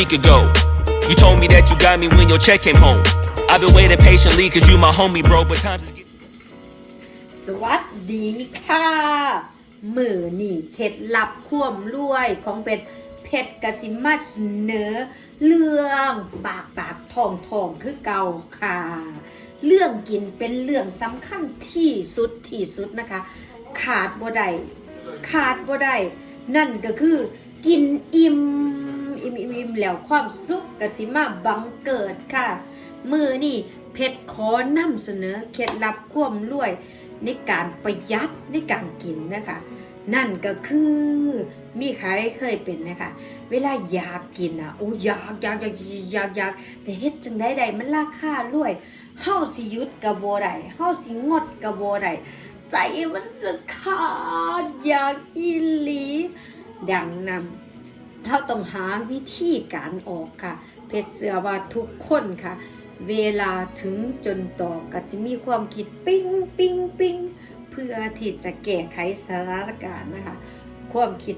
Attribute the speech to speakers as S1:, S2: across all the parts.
S1: week ago. You told me that you got me when your check came home. I've been waiting patiently cause you my homie, bro, but times is getting
S2: สวัสดีค่ะมือนี่เคล็ดลับความรวยของเป็ดเพชรกสิมาเสนอเรื่องปากปากทองทองคือเก่าค่ะ เรื่องกินเป็นเรื่องสำคัญที่สุดที่สุดนะคะ ขาดบ่ได้ขาดบ่ได้นั่นก็คือกินอิ่มอิ่มอิ่มอิ่ม แล้วความสุขกสิมาบังเกิดค่ะ มือนี่เพชรขอนำเสนอเคล็ดลับความรวยในการประหยัดในการกินนะคะ นั่นก็คือมีใครเคยเป็นนะคะ เวลาอยากกินอะโอ้อยากอยากอยากอยากอยากแต่เฮ็ดจังได้ใดมันราคารวยเฮาสิยุดกับบ่ได้เฮาสิงดกับบ่ได้ใจมันจะขาดอยากอีหลีดังนั้น เราต้องหาวิธีการออกค่ะ เพชรเสือว่าทุกคนค่ะ เวลาถึงจนตอก็จะมีความคิดปิ้งปิ้งปิ้งเพื่อที่จะแก้ไขสถานการณ์นะคะ ความคิด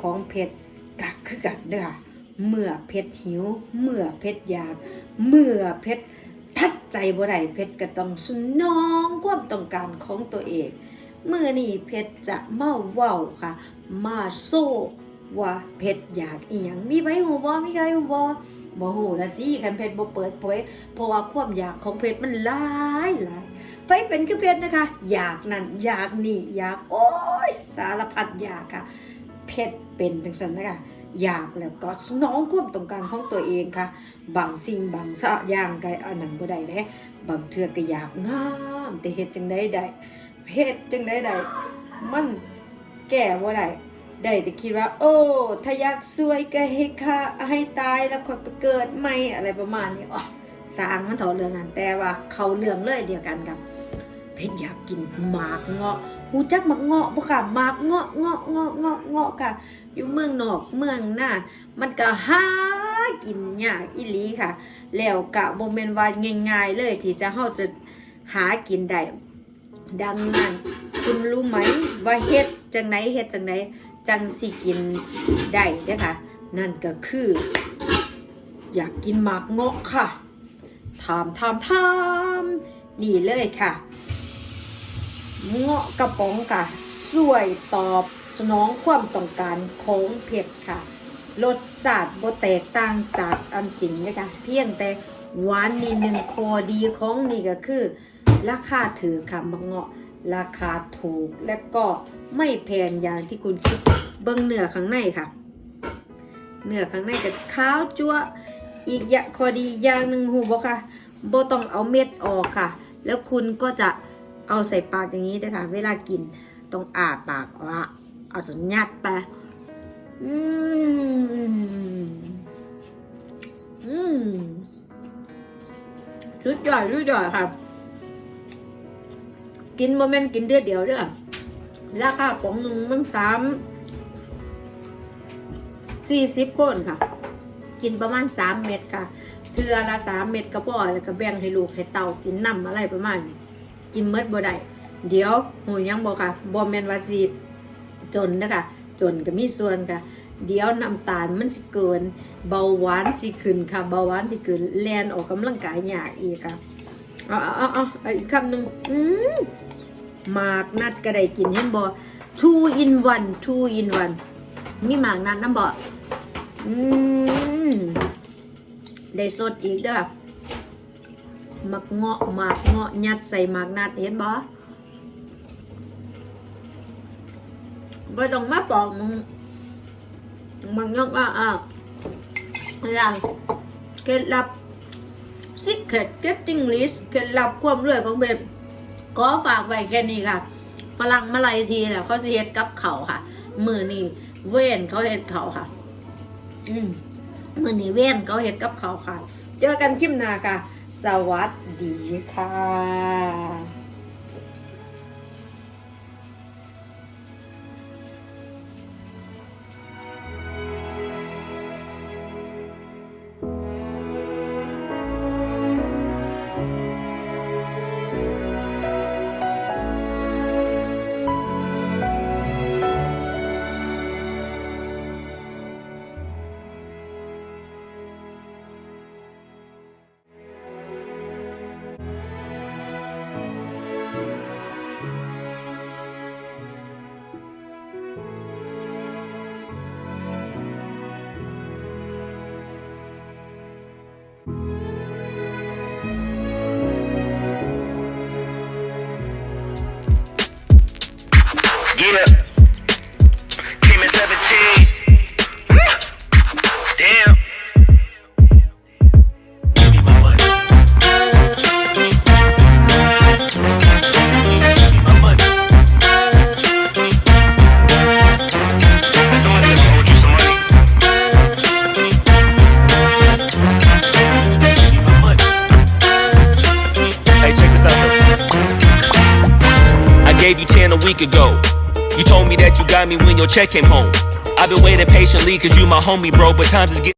S2: ของเพชรกักคือกันเด้อค่ะเมื่อเพชรหิว เมื่อเพชรอยาก เมื่อเพชรทัดใจบ่ได้เพชรก็ต้องสนองความต้องการของตัวเอง เมื่อนี่เพชรจะมาเว้าค่ะ มาโซ่ ว่าเพชรอยากอีหยังมีไว้หูบ่มีใครหูบ่บ่หูละสิคันเพชรบ่เปิดเผยเพราะว่าความอยากของเพชรมันหลายหลายไปเป็นคือเพชรนะคะ อยากนั่นอยากนี่อยากโอ้ยสารพัดอยากค่ะ เพชรเป็นจังซั่นนะคะอยากแล้วก็สนองความต้องการของตัวเองค่ะ บางสิ่งบางสะอย่างก็อันนั้นบ่ได้เด้บางเทื่อก็อยากงามแต่เฮ็ดจังไดได้เฮ็ดจังไดได้มันแก้บ่ได้ ได้แต่คิดว่า โอ้ ถ้าอยากสวยก็ให้ค่าให้ตายแล้วค่อยไปเกิดใหม่อะไรประมาณนี้อ๋อสร้างมันถอเรื่องนั้นแต่ว่าเขาเรื่องเลยเดียวกันกับ เพชรอยากกินหมากเงาะหูจักหมากเงาะบ่ค่ะหมากเงาะเงาะเงาะเงาะเงาะค่ะอยู่เมืองนอกเมืองหน้ามันก็หากินยากอีหลีค่ะ แล้วกะบ่แม่นว่าง่าย ๆ เลยที่จะเฮาจะหากินได้ดังนั้นคุณรู้ไหมว่าเฮ็ดจังไหนเฮ็ดจังไหน จังสิกินได้เด้อค่ะนั่นก็คือ อยากกินหมากเงาะค่ะถามถามถามนี่เลยค่ะเงาะกระป๋องค่ะช่วยตอบสนองความต้องการของเผ็ดค่ะรสชาติบ่แตกต่างจากอันจริงนะคะเพียงแต่หวานนิดนึงคอดีของนี่ก็คือ ราคาถือค่ะมะเงาะ ราคาถูกและก็ไม่แพงอย่างที่คุณคิดเบิ้งเนื้อข้างในค่ะ เนื้อข้างในก็จะขาวจัวะอีกอย่างข้อดีอย่างหนึ่งหูบ่ค่ะบ่ต้องเอาเม็ดออกค่ะ แล้วคุณก็จะเอาใส่ปากอย่างนี้ด้วยค่ะเวลากินต้องอาปากว่าเอาสัญญาตไปอืมอืมสุดยอดสุดยอดครับ กินโมเมนต์กินเดียวเดียวเด้อราคาของหนึ่งมันสามสี่สิบคนค่ะ กินประมาณสามเม็ดค่ะเทือละสามเม็ดก็พอแล้วก็แบ่งให้ลูกให้เต่ากินน้ำอะไรประมาณนี้กินเมดบ่ได้เดี๋ยวหูยังบอกค่ะบอมแมนวาสีจนนะคะจนก็มีส่วนค่ะ เดี๋ยวน้ำตาลมันสิเกิน เบาหวานสิขึ้นค่ะ เบาหวานสิขึ้นแลนออกกำลังกายหยากอีกค่ะ เอาเอาเอาเอาอีกคำหนึ่งอืมหมากนัดก็ได้กินเห็นบ่ two in one two in one มีหมากนัดน้ำบ่อืมได้สดอีกเด้อมักเงาะหมากเงาะยัดใส่หมากนัดเห็นบ่บ่ต้องมาปอกมึงมันยกอะอะอะไรเคล็ดลับ secret getting rich เคล็ดลับความรวยของเบบก็ฝากไว้แค่นี้ค่ะฝรั่งมาลายทีแหละเขาจะเฮ็ดกับเขาค่ะ มือนี่เว้นเขาเฮ็ดเขาค่ะ อืมมือนี่เว้นเขาเห็ดกับเขาค่ะ เจอกันคลิปหน้าค่ะ สวัสดีค่ะ
S3: Yeah.
S4: Came 17.
S3: Damn.
S4: Give
S1: me my money. Give me my money. You some money."
S4: Give
S1: me my money. Hey, check this out. I gave you 10 a week ago. You told me that you got me when your check came home. I've been waiting patiently cause you my homie, bro, but times is getting